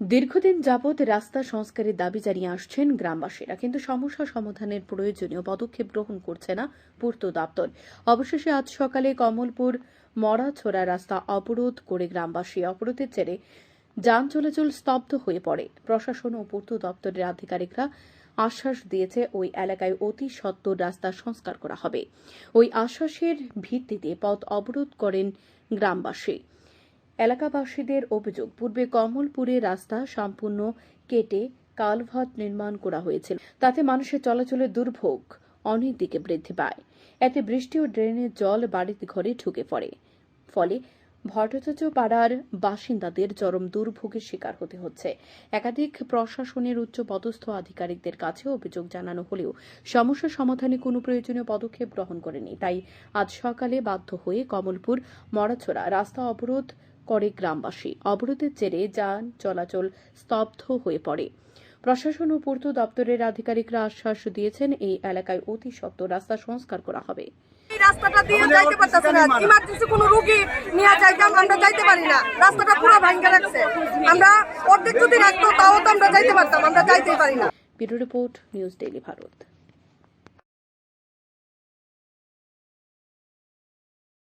দীর্ঘদিন যাবৎ রাস্তা সংস্কারের দাবি জানিয়ে আসছেন গ্রামবাসীরা, কিন্তু সমস্যা সমাধানের প্রয়োজনীয় পদক্ষেপ গ্রহণ করছে না পূর্ত দপ্তর। অবশেষে আজ সকালে কমলপুর মরাছড়া রাস্তা অবরোধ করে গ্রামবাসী অবরোধের জেরে যান চলাচল স্তব্ধ হয়ে পড়ে। প্রশাসন ও পূর্ত দপ্তরের আধিকারিকরা আশ্বাস দিয়েছে, ওই এলাকায় অতি সত্বর রাস্তা সংস্কার করা হবে। ওই আশ্বাসের ভিত্তিতে পথ অবরোধ করেন গ্রামবাসী। এলাকাবাসীদের অভিযোগ, পূর্বে কমলপুরে রাস্তা সম্পূর্ণ কেটে কালভার্ট নির্মাণ করা হয়েছিল। তাতে মানুষের চলাচলের দুর্ভোগ অনেক দিকে বৃদ্ধি পায়। এতে বৃষ্টি ও ড্রেনের জল বাড়িতে ঘরে ঢুকে পড়ে। ফলে ভট্টাচার্য পাড়ার বাসিন্দাদের চরম দুর্ভোগের শিকার হতে হচ্ছে। একাধিক প্রশাসনের উচ্চ পদস্থ আধিকারিকদের কাছে অভিযোগ জানানো হলেও সমস্যা সমাধানে কোনো প্রয়োজনীয় পদক্ষেপ গ্রহণ করেনি। তাই আজ সকালে বাধ্য হয়ে কমলপুর, মরাছড়া রাস্তা অবরোধ করে গ্রামবাসী। অবরোধের জেরে যান চলাচল স্তব্ধ হয়ে পড়ে। প্রশাসন ও পূর্ত দপ্তরের আধিকারিকরা আশ্বাস দিয়েছেন এই এলাকায় অতি সত্বর রাস্তা সংস্কার করা হবে। রাস্তাটা দিয়ে যাইতে পারতেছে না। ইমার্জেন্সি কোনো রুগী নিয়ে যাইতাম আমরা যাইতে পারি না। রাস্তাটা পুরো ভাঙ্গা রাখছে। আমরা অর্ধেক যদি রাখতো তাও তো আমরা যাইতে পারতাম। আমরা যাইতেই পারি না। Bureau report news daily Bharat.